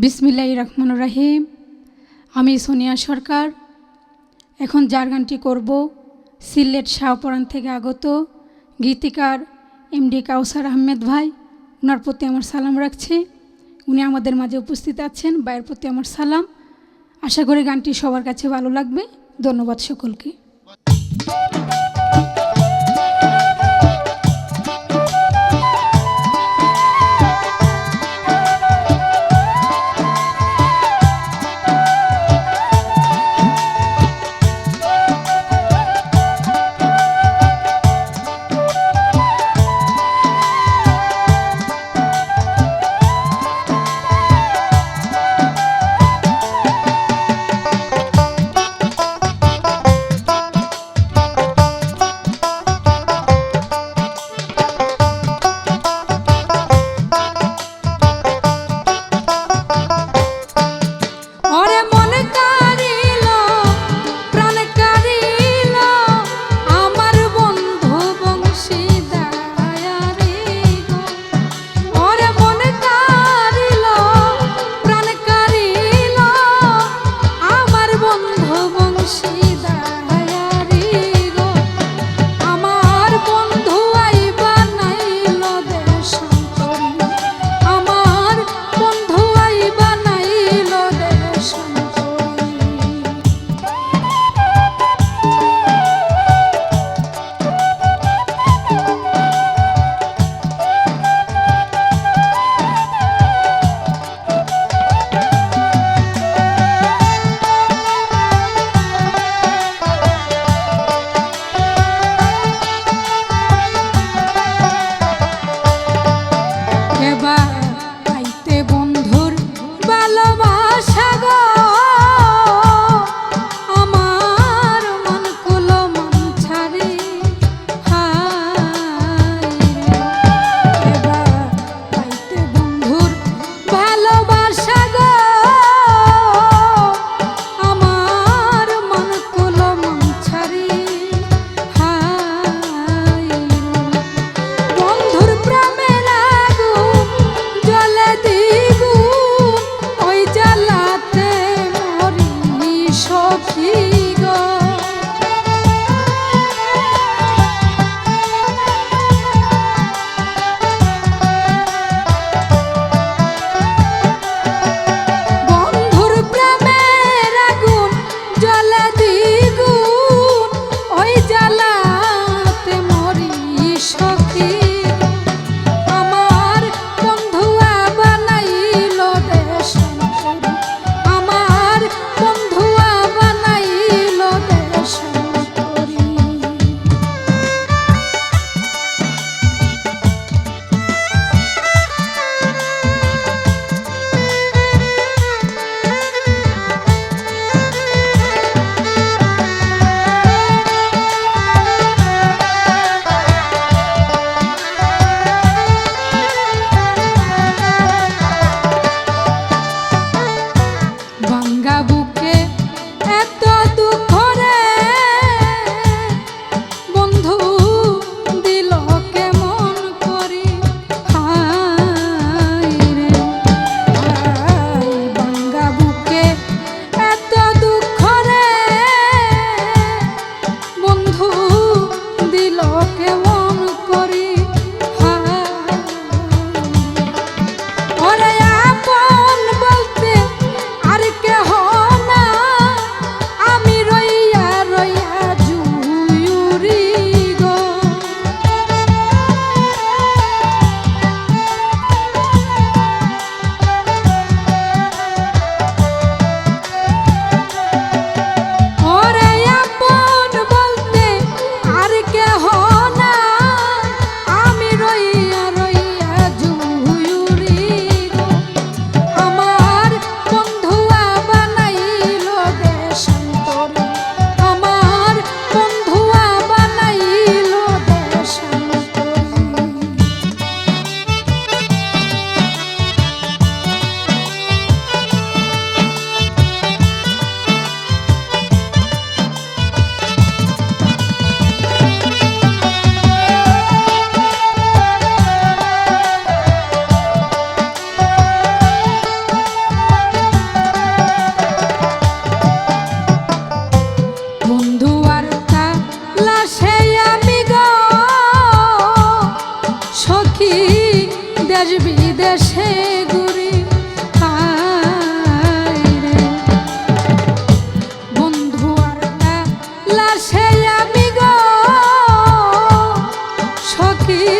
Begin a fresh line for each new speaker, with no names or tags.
বিসমিল্লাহ রহমান রাহিম। আমি সোনিয়া সরকার। এখন যার গানটি করব, সিলেট শাহপরান থেকে আগত গীতিকার এমডি কাউসার আহমেদ ভাই। ওনার প্রতি আমার সালাম রাখছি। উনি আমাদের মাঝে উপস্থিত আছেন, ভাইয়ের প্রতি আমার সালাম। আশা করি গানটি সবার কাছে ভালো লাগবে। ধন্যবাদ সকলকে।
পাখি
দেশ বিদেশে ঘুরি বন্ধু আমি গো সখী